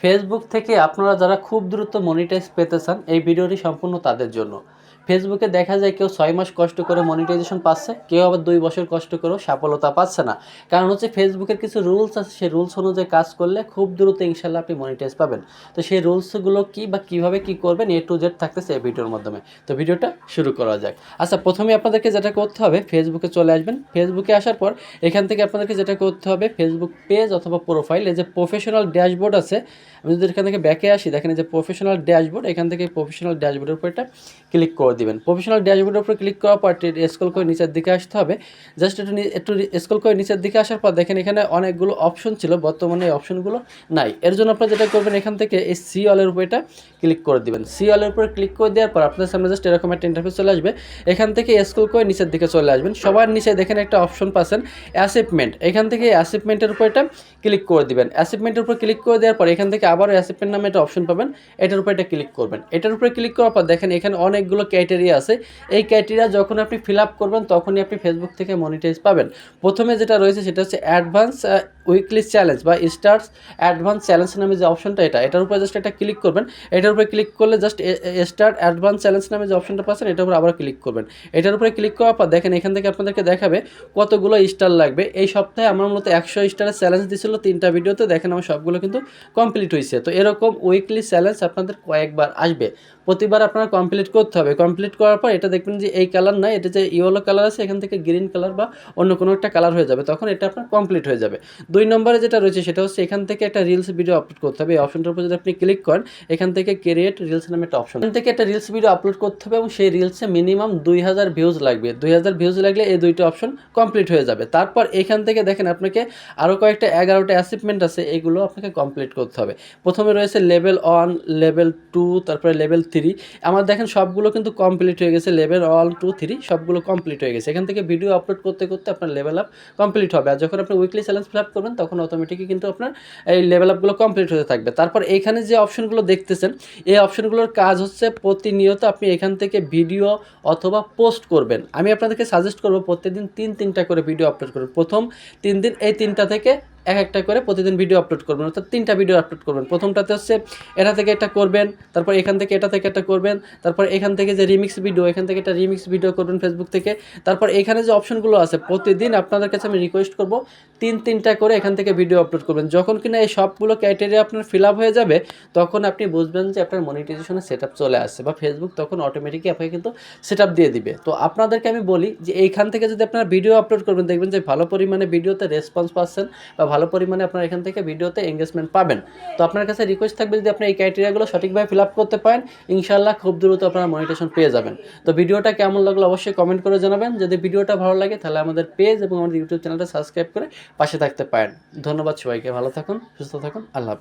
Facebook থেকে আপনারা যারা খুব দ্রুত মনিটাইজ পেতে চান এই ভিডিওটি সম্পূর্ণ তাদের জন্য। ফেসবুকে দেখা যায় কেউ ছয় মাস কষ্ট করে মনিটাইজেশন পাচ্ছে, কেউ আবার দুই বছর কষ্ট করেও সফলতা পাচ্ছে না। কারণ হচ্ছে ফেসবুকের কিছু রুলস আছে, সেই রুলস অনুযায়ী কাজ করলে খুব দ্রুত ইনশাল্লাহ আপনি মনিটাইজ পাবেন। তো সেই রুলসগুলো কি বা কীভাবে কি করবেন এ টু জেড থাকতেছে এই ভিডিওর মাধ্যমে। তো ভিডিওটা শুরু করা যাক। আচ্ছা প্রথমে আপনাদেরকে যেটা করতে হবে, ফেসবুকে চলে আসবেন। ফেসবুকে আসার পর এখান থেকে আপনাদেরকে যেটা করতে হবে ফেসবুক পেজ অথবা প্রোফাইল এই যে প্রফেশনাল ড্যাশবোর্ড আছে, আমি যদি এখান থেকে ব্যাকে আসি, দেখেন এই যে প্রফেশনাল ড্যাশবোর্ড এখান থেকে প্রফেশনাল ড্যাশবোর্ডের উপর এটা ক্লিক করে দিবেন। প্রফেশনাল ড্যাশবোর্ডের উপর ক্লিক করার পর স্ক্রল করে নিচের দিকে আসতে হবে। জাস্ট একটু একটু স্ক্রল করে নিচের দিকে আসার পর দেখেন এখানে অনেকগুলো অপশন ছিল, বর্তমানে এই অপশনগুলো নাই। এর জন্য আপনারা যেটা করবেন, এখান থেকে এই সি অলের উপর এটা ক্লিক করে দিবেন। সি অলের উপর ক্লিক করে দেওয়ার পর আপনাদের সামনে জাস্ট এরকম একটা ইন্টারফেস চলে আসবে। এখান থেকে স্ক্রল করে নিচের দিকে চলে আসবেন। সবার নিচে দেখেন একটা অপশন পাচ্ছেন অ্যাসিপমেন্ট এখান থেকে অ্যাসিপমেন্টের উপর এটা ক্লিক করে দিবেন। অ্যাসিপমেন্টের উপর ক্লিক করে দেওয়ার পর এখান থেকে আবারও অ্যাসিপমেন্ট নামে একটা অপশন পাবেন। এটার উপর এটা ক্লিক করবেন। এটার উপরে ক্লিক করার পর দেখেন এখানে অনেকগুলো ক্রাইটেরিয়া আছে। এই ক্রাইটেরিয়া যখন আপনি ফিল আপ করবেন, তখনই আপনি ফেসবুক থেকে মনিটাইজ পাবেন। প্রথমে যেটা রয়েছে সেটা হচ্ছে অ্যাডভান্স উইকলি চ্যালেঞ্জ বা স্টার্স অ্যাডভান্স চ্যালেঞ্জ নামে যে অপশনটা এটা, এটার উপরে জাস্ট একটা ক্লিক করবেন, এটার উপরে ক্লিক করলে জাস্ট স্টার্ট অ্যাডভান্স চ্যালেঞ্জ নামে যে অপশনটা পাচ্ছেন, এটার উপর আবার ক্লিক করবেন। এটার উপরে ক্লিক করার পর দেখেন এখান থেকে আপনাদেরকে দেখাবে কতগুলো স্টার লাগবে। এই সপ্তাহে আমার মূলত একশো স্টারের চ্যালেঞ্জ দিয়েছিল তিনটা ভিডিওতে দেখেন আমার সবগুলো কিন্তু কমপ্লিট হয়েছে তো এরকম উইকলি চ্যালেঞ্জ আপনাদের কয়েকবার আসবে। প্রতিবার আপনারা কমপ্লিট করতে হবে। কমপ্লিট করার পর এটা দেখবেন যে এই কালার নাই, এটা যে ইয়েলো কালার আছে, এখান থেকে গ্রিন কালার বা অন্য কোনো একটা কালার হয়ে যাবে। তখন এটা আপনার কমপ্লিট হয়ে যাবে। দুই নম্বরে যেটা রয়েছে সেটা হচ্ছে এখান থেকে একটা রিলস ভিডিও আপলোড করতে হবে। এই অপশনটার উপর যদি আপনি ক্লিক করেন, এখান থেকে ক্রিয়েট রিলস নামে একটা অপশন এখান থেকে একটা রিলস ভিডিও আপলোড করতে হবে এবং সেই রিলসে মিনিমাম দুই হাজার ভিউজ লাগবে। দুই হাজার ভিউজ লাগলে এই দুইটা অপশন কমপ্লিট হয়ে যাবে। তারপর এখান থেকে দেখেন আপনাকে আরও কয়েকটা এগারোটা অ্যাচিভমেন্ট আছে, এগুলো আপনাকে কমপ্লিট করতে হবে। প্রথমে রয়েছে লেভেল ওয়ান লেভেল টু তারপরে লেভেল থ্রি আমার দেখেন সবগুলো কিন্তু কমপ্লিট হয়ে গেছে। লেভেল ওয়ান টু থ্রি সবগুলো কমপ্লিট হয়ে গেছে। এখান থেকে ভিডিও আপলোড করতে করতে আপনার লেভেল আপ কমপ্লিট হবে। আর যখন আপনি উইকলি চ্যালেঞ্জ ফিল আপ করবেন তখন অটোমেটিকই কিন্তু আপনার এই লেভেল আপগুলো কমপ্লিট হতে থাকবে। তারপর এখানে যে অপশনগুলো দেখতেছেন, এই অপশনগুলোর কাজ হচ্ছে প্রতিনিয়ত আপনি এখান থেকে ভিডিও অথবা পোস্ট করবেন। আমি আপনাদেরকে সাজেস্ট করব প্রত্যেকদিন তিন তিনটা করে ভিডিও আপলোড করবেন প্রথম তিন দিন এই তিনটা থেকে এক একটা করে প্রতিদিন ভিডিও আপলোড করবেন, অর্থাৎ তিনটা ভিডিও আপলোড করবেন। প্রথমটাতে হচ্ছে এটা থেকে এটা করবেন, তারপর এখান থেকে এটা থেকে এটা করবেন, তারপর এখান থেকে যে রিমিক্স ভিডিও এখান থেকে একটা রিমিক্স ভিডিও করবেন ফেসবুক থেকে। তারপর এখানে যে অপশনগুলো আছে, প্রতিদিন আপনাদের কাছে আমি রিকোয়েস্ট করব তিন, তিনটা করে এখান থেকে ভিডিও আপলোড করবেন। যখন কিনা এই সবগুলো ক্রাইটেরিয়া আপনার ফিল আপ হয়ে যাবে, তখন আপনি বুঝবেন যে আপনার মনিটাইজেশনের সেট আপ চলে আসছে বা ফেসবুক তখন অটোমেটিকই আপনাকে কিন্তু সেট আপ দিয়ে দিবে। তো আপনাদেরকে আমি বলি যে এইখান থেকে যদি আপনারা ভিডিও আপলোড করবেন, দেখবেন যে ভালো পরিমাণে ভিডিওতে রেসপন্স পাচ্ছেন বা ভালো পরিমাণে আপনারা এখান থেকে ভিডিওতে এঙ্গেজমেন্ট পাবেন। তো আপনার কাছে রিকোয়েস্ট থাকবে যদি আপনি এই ক্রাইটেরিয়াগুলো সঠিকভাবে ফিল আপ করতে পারেন ইনশাল্লাহ খুব দ্রুত আপনারা মনিটেশন পেয়ে যাবেন। তো ভিডিওটা কেমন লাগল অবশ্যই কমেন্ট করে জানাবেন। যদি ভিডিওটা ভালো লাগে তাহলে আমাদের পেজ এবং আমাদের ইউটিউব চ্যানেলটা সাবস্ক্রাইব করে পাশে থাকতে পারেন। ধন্যবাদ সবাইকে, ভালো থাকুন, সুস্থ থাকুন, আল্লাহ হাফেজ।